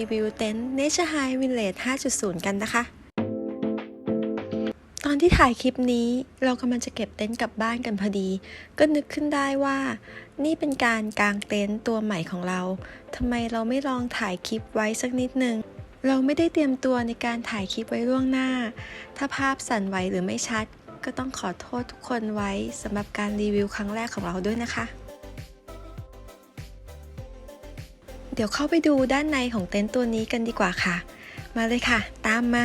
รีวิวเต็นท์ Nature High Village 5.0 กันนะคะ ตอนที่ถ่ายคลิปนี้เรากำลังจะเก็บเต็นท์กลับบ้านกันพอดี ก็นึกขึ้นได้ว่า นี่เป็นการกางเต็นท์ตัวใหม่ของเราทำไมเราไม่ลองถ่ายคลิปไว้สักนิดนึงเราไม่ได้เตรียมตัวในการถ่ายคลิปไว้ล่วงหน้า ถ้าภาพสั่นไหวหรือไม่ชัด ก็ต้องขอโทษทุกคนไว้สำหรับการรีวิวครั้งแรกของเราด้วยนะคะ ดี๋ยวเข้าไปดูด้านในของเต็นท์ตัวนี้กันดีกว่าค่ะ มาเลยค่ะ ตามมา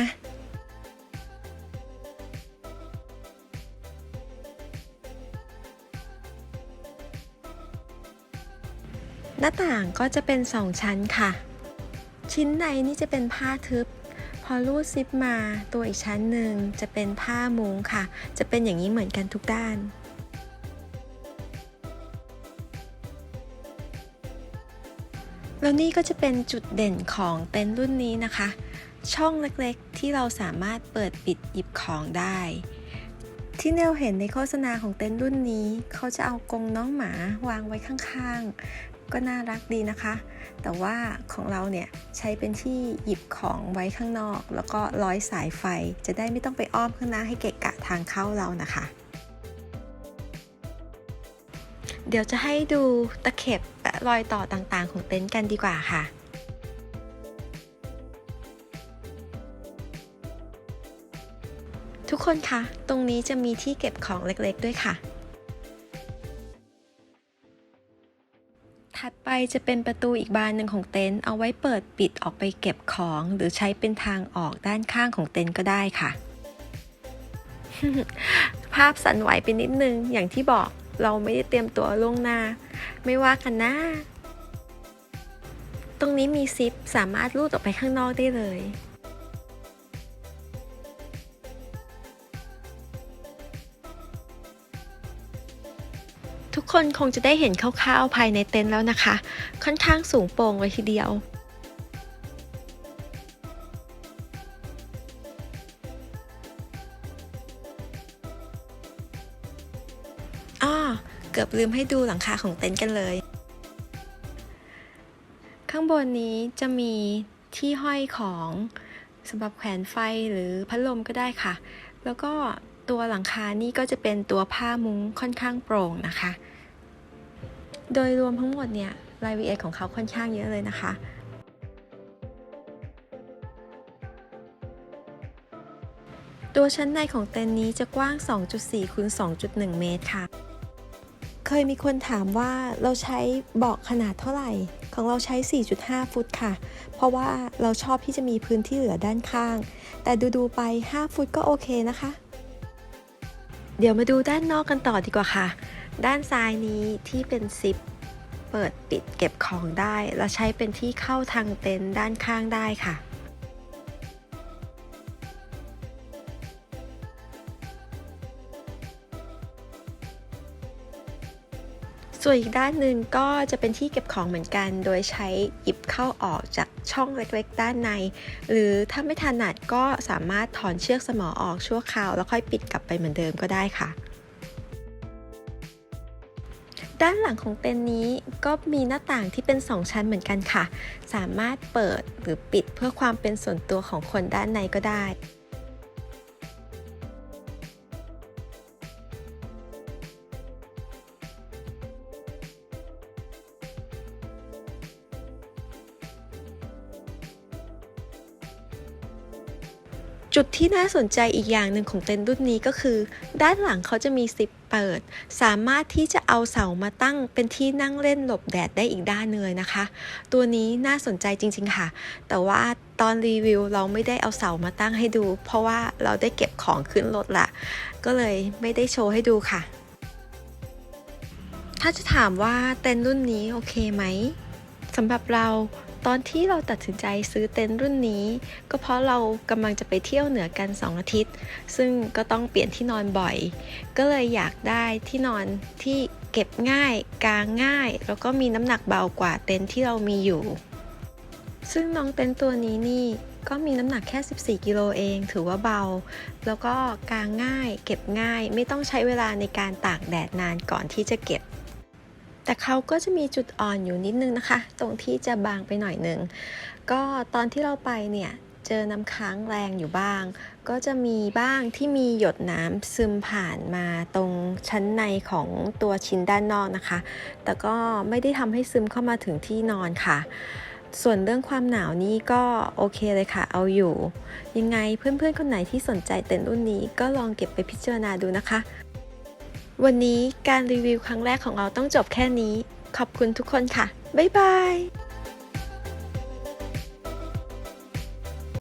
หน้าต่างก็จะเป็นสองชั้นค่ะ ชิ้นในนี่จะเป็นผ้าทึบ พอรูดซิปมาตัวอีกชั้นหนึ่งจะเป็นผ้ามุ้งค่ะ จะเป็นอย่างนี้เหมือนกันทุกด้าน แล้วนี่ก็จะเป็นจุดเด่นของเต็นท์รุ่นนี้นะคะ ช่องเล็กๆ ที่เราสามารถเปิดปิดหยิบของได้ ที่เนวเห็นในโฆษณาของเต็นท์รุ่นนี้ เขาจะเอากรงน้องหมาวางไว้ข้างๆ ก็น่ารักดีนะคะ แต่ว่าของเราเนี่ยใช้เป็นที่หยิบของไว้ข้างนอก แล้วก็ร้อยสายไฟจะได้ไม่ต้องไปอ้อมข้างหน้าให้เกะกะทางเข้าเรานะคะ เดี๋ยวจะให้ดูตะเข็บและรอยต่อต่างๆ ของเต็นท์กันดีกว่าค่ะทุกคนคะ ตรงนี้จะมีที่เก็บของเล็กๆด้วยค่ะ ถัดไปจะเป็นประตูอีกบานหนึ่งของเต็นท์เอาไว้เปิดปิดออกไปเก็บของ หรือใช้เป็นทางออกด้านข้างของเต็นท์ก็ได้ค่ะ ภาพสั่นไหวไปนิดนึงอย่างที่บอก เราไม่ได้เตรียมตัวล่วงหน้า ไม่ว่ากันนะ ตรงนี้มีซิปสามารถรูดออกไปข้างนอกได้เลยทุกคนคงจะได้เห็นคร่าวๆภายในเต็นท์แล้วนะคะ ค่อนข้างสูงโปร่งเลยทีเดียว เกือบลืมให้ดูหลังคาของเต็นท์กันเลย ข้างบนนี้จะมีที่ห้อยของสำหรับแขวนไฟหรือพัดลมก็ได้ค่ะ แล้วก็ตัวหลังคานี่ก็จะเป็นตัวผ้ามุ้งค่อนข้างโปร่งนะคะ โดยรวมทั้งหมดเนี่ยรายละเอียดของเขาค่อนข้างเยอะเลยนะคะตัวชั้นในของเต็นท์นี้จะกว้าง 2.4คูณ2.1 เมตรค่ะ เคยมีคนถามว่าเราใช้เบาะขนาดเท่าไหร่ ของเราใช้ 4.5 ฟุตค่ะ เพราะว่าเราชอบที่จะมีพื้นที่เหลือด้านข้าง แต่ดูๆไป 5 ฟุตก็โอเคนะคะ เดี๋ยวมาดูด้านนอกกันต่อดีกว่าค่ะ ด้านซ้ายนี้ที่เป็นซิปเปิดปิดเก็บของได้ และใช้เป็นที่เข้าทางเต็นท์ด้านข้างได้ค่ะ ส่วนอีกด้านหนึ่งก็จะเป็นที่เก็บของเหมือนกัน โดยใช้หยิบเข้าออกจากช่องเล็กๆ ด้านใน หรือถ้าไม่ถนัดก็สามารถถอนเชือกสมอออกชั่วคราว แล้วค่อยปิดกลับไปเหมือนเดิมก็ได้ค่ะด้านหลังของเต็นท์นี้ก็มีหน้าต่างที่เป็น 2 ชั้นเหมือนกันค่ะ สามารถเปิดหรือปิดเพื่อความเป็นส่วนตัวของคนด้านในก็ได้ จุดที่น่าสนใจอีกอย่างหนึ่งของเต็นท์รุ่นนี้ก็คือ ด้านหลังเขาจะมีซิปเปิด สามารถที่จะเอาเสามาตั้งเป็นที่นั่งเล่นหลบแดดได้อีกด้านหนึงเลยนะคะ ตัวนี้น่าสนใจจริง ๆ ค่ะ แต่ว่าตอนรีวิวเราไม่ได้เอาเสามาตั้งให้ดู เพราะว่าเราได้เก็บของขึ้นรถละก็เลยไม่ได้โชว์ให้ดูค่ะ ถ้าจะถามว่าเต็นท์รุ่นนี้โอเคไหมสำหรับเรา ตอนที่เราตัดสินใจซื้อเต็นท์รุ่นนี้ ก็เพราะเรากำลังจะไปเที่ยวเหนือกัน 2 อาทิตย์ ซึ่งก็ต้องเปลี่ยนที่นอนบ่อย ก็เลยอยากได้ที่นอนที่เก็บง่าย กางง่าย แล้วก็มีน้ำหนักเบากว่าเต็นท์ที่เรามีอยู่ ซึ่งน้องเต็นท์ตัวนี้นี่ก็มีน้ำหนักแค่ 14 กิโลเอง ถือว่าเบา แล้วก็กางง่าย เก็บง่าย ไม่ต้องใช้เวลาในการตากแดดนานก่อนที่จะเก็บ แต่เขาก็จะมีจุดอ่อนอยู่นิดนึงนะคะ ตรงที่จะบางไปหน่อยหนึ่งก็ตอนที่เราไปเนี่ยเจอน้ำค้างแรงอยู่บ้าง ก็จะมีบ้างที่มีหยดน้ำซึมผ่านมาตรงชั้นในของตัวชิ้นด้านนอกนะคะ แต่ก็ไม่ได้ทำให้ซึมเข้ามาถึงที่นอนค่ะ ส่วนเรื่องความหนาวนี้ก็โอเคเลยค่ะ เอาอยู่ ยังไงเพื่อนๆคนไหนที่สนใจเต็นท์รุ่นนี้ก็ลองเก็บไปพิจารณาดูนะคะ วันนี้การรีวิวครั้งแรกของเราต้องจบแค่นี้ ขอบคุณทุกคนค่ะ บ๊ายบาย